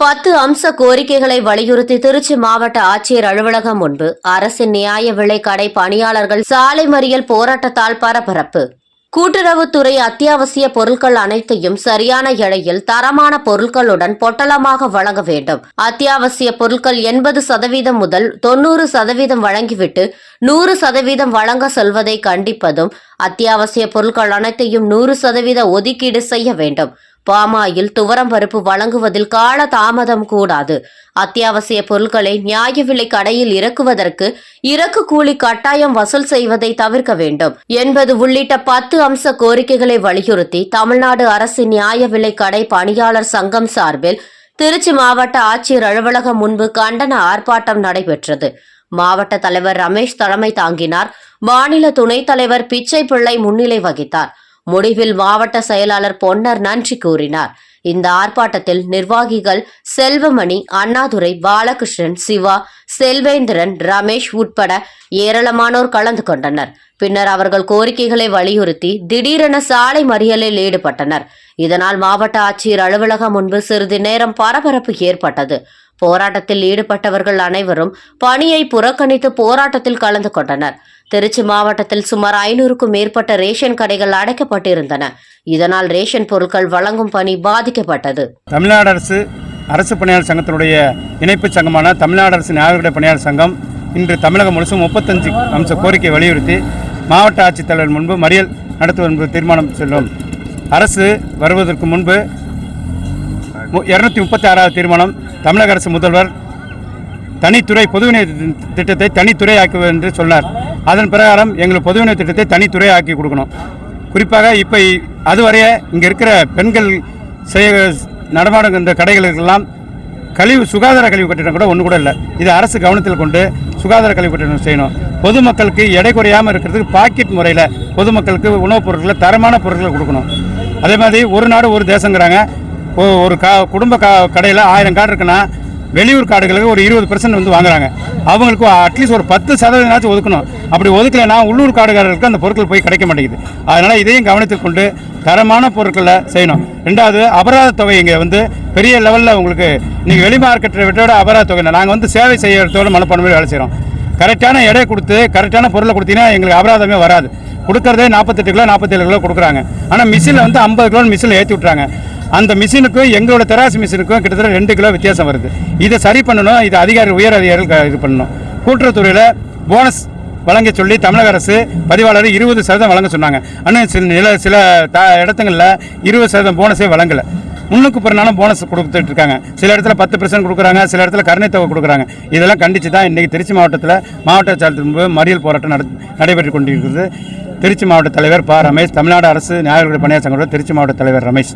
பத்து அம்ச கோரிக்கைகளை வலியுறுத்தி திருச்சி மாவட்ட ஆட்சியர் அலுவலகம் முன்பு அரசின் நியாய விலை கடை பணியாளர்கள் சாலை மறியல் போராட்டத்தால் பரபரப்பு. கூட்டுறவுத்துறை அத்தியாவசிய பொருட்கள் அனைத்தையும் சரியான எடையில் தரமான பொருட்களுடன் பொட்டலமாக வழங்க வேண்டும். அத்தியாவசிய பொருட்கள் எண்பது சதவீதம் முதல் தொண்ணூறு சதவீதம் வழங்கிவிட்டு நூறு சதவீதம் வழங்க சொல்வதை கண்டிப்பதும் அத்தியாவசிய பொருட்கள் அனைத்தையும் நூறு சதவீத ஒதுக்கீடு செய்ய வேண்டும். பாமாயில் துவரம் பருப்பு வழங்குவதில் கால தாமதம் கூடாது. அத்தியாவசிய பொருட்களை நியாய விலை கடையில் இறக்குவதற்கு இறக்கு கூலி கட்டாயம் வசூல் செய்வதை தவிர்க்க வேண்டும். என்பது உள்ளிட்ட பத்து அம்ச கோரிக்கைகளை வலியுறுத்தி தமிழ்நாடு அரசு நியாய விலை கடை பணியாளர் சங்கம் சார்பில் திருச்சி மாவட்ட ஆட்சியர் அலுவலகம் முன்பு கண்டன ஆர்ப்பாட்டம் நடைபெற்றது. மாவட்ட தலைவர் ரமேஷ் தலைமை தாங்கினார். மாநில துணைத் தலைவர் பிச்சை பிள்ளை முன்னிலை வகித்தார். முடிவில் மாவட்ட செயலாளர் பொன்னர் நன்றி கூறினார். இந்த ஆர்ப்பாட்டத்தில் நிர்வாகிகள் செல்வமணி அண்ணாதுரை பாலகிருஷ்ணன் சிவா செல்வேந்திரன் ரமேஷ் உட்பட ஏராளமானோர் கலந்து கொண்டனர். பின்னர் அவர்கள் கோரிக்கைகளை வலியுறுத்தி திடீரென சாலை மறியலில் ஈடுபட்டனர். இதனால் மாவட்ட ஆட்சியர் அலுவலகம் முன்பு சிறிது நேரம் பரபரப்பு ஏற்பட்டது. போராட்டத்தில் ஈடுபட்டவர்கள் அனைவரும் பணியை புறக்கணித்து போராட்டத்தில் கலந்து கொண்டனர். திருச்சி மாவட்டத்தில் சுமார் ஐநூறுக்கும் மேற்பட்ட ரேஷன் கடைகள் அடைக்கப்பட்டிருந்தன. இதனால் ரேஷன் பொருட்கள் வழங்கும் பணி பாதிக்கப்பட்டது. தமிழ்நாடு அரசு அரசு பணியாளர் சங்கத்தினுடைய இணைப்பு சங்கமான தமிழ்நாடு அரசு நியாயவிலை பணியாளர் சங்கம் இன்று தமிழகம் முழுசும் முப்பத்தஞ்சு அம்ச கோரிக்கை வலியுறுத்தி மாவட்ட ஆட்சித்தலைவர் முன்பு மறியல் நடத்துவது என்பது தீர்மானம் செல்லும். அரசு வருவதற்கு முன்பு இரநூத்தி முப்பத்தி ஆறாவது தீர்மானம் தமிழக அரசு முதல்வர் தனித்துறை பொதுவினை திட்டத்தை தனித்துறை ஆக்குவது என்று சொன்னார். அதன் பிரகாரம் எங்களுக்கு பொதுவினை திட்டத்தை தனித்துறை ஆக்கி கொடுக்கணும். குறிப்பாக இப்போ அதுவரைய இங்கே இருக்கிற பெண்கள் செய்ய நடமாடும் இந்த கடைகளுக்கெல்லாம் கழிவு சுகாதார கழிவு கட்டிடம் கூட ஒன்று கூட இல்லை. இது அரசு கவனத்தில் கொண்டு சுகாதார கழிவு செய்யணும். பொதுமக்களுக்கு எடை குறையாமல் இருக்கிறதுக்கு பாக்கெட் முறையில் பொதுமக்களுக்கு உணவுப் பொருட்களை தரமான பொருட்களை கொடுக்கணும். அதே மாதிரி ஒரு நாடு ஒரு தேசங்கிறாங்க. ஒரு கா குடும்ப கா கடையில் ஆயிரம் கார்டு இருக்குன்னா வெளியூர் காடுகளுக்கு ஒரு இருபது பர்சன்ட் வந்து வாங்குறாங்க. அவங்களுக்கு அட்லீஸ்ட் ஒரு பத்து சதவீதமாச்சும் ஒதுக்கணும். அப்படி ஒதுக்கலைன்னா உள்ளூர் காடுகாரர்களுக்கு அந்த பொருட்கள் போய் கிடைக்க மாட்டேங்குது. அதனால் இதையும் கவனத்தில் கொண்டு தரமான பொருட்களை செய்யணும். ரெண்டாவது அபராத தொகை இங்கே வந்து பெரிய லெவலில் உங்களுக்கு நீங்கள் வெளி மார்க்கெட்டை விட்டோட அபராத தொகை நாங்கள் வந்து சேவை செய்யறதோட மனப்பான்மையில் வேலை செய்கிறோம் கரெக்டான எடை கொடுத்து கரெக்டான பொருளை கொடுத்தீங்கன்னா எங்களுக்கு அபராதமே வராது. கொடுக்கறதே நாற்பத்தெட்டு கிலோ நாற்பத்தேழு கிலோ கொடுக்குறாங்க. ஆனால் மிஷினில் வந்து ஐம்பது கிலோன்னு மிஷினில் ஏற்றி விட்றாங்க அந்த மிஷினுக்கும் எங்களோட தெராசு மிஷினுக்கும் கிட்டத்தட்ட ரெண்டு கிலோ வித்தியாசம் வருது. இதை சரி பண்ணணும் இது அதிகாரி உயர் அதிகாரிகள் இது பண்ணணும். கூட்டுறவுத்துறையில் போனஸ் வழங்க சொல்லி தமிழக அரசு பதிவாளர் இருபது சதவீதம் வழங்க சொன்னாங்க. ஆனால் சில நில சில த இடத்துங்களில் இருபது சதவீதம் போனஸே வழங்கலை. முன்னுக்கு பிறனாலும் போனஸ் கொடுத்துட்டு இருக்காங்க. சில இடத்துல பத்து பர்சன்ட் கொடுக்குறாங்க சில இடத்துல கருணை தொகை கொடுக்குறாங்க. இதெல்லாம் கண்டித்து தான் இன்றைக்கி திருச்சி மாவட்டத்தில் மாவட்ட சாலத்தின் முன்பு மறியல் போராட்டம் நட நடைபெற்று கொண்டிருக்கிறது. திருச்சி மாவட்ட தலைவர் ப. ரமேஷ் தமிழ்நாடு அரசு நியாய விலைக்கடை பணியாளர் சங்கத்தோட திருச்சி மாவட்ட தலைவர் ரமேஷ்.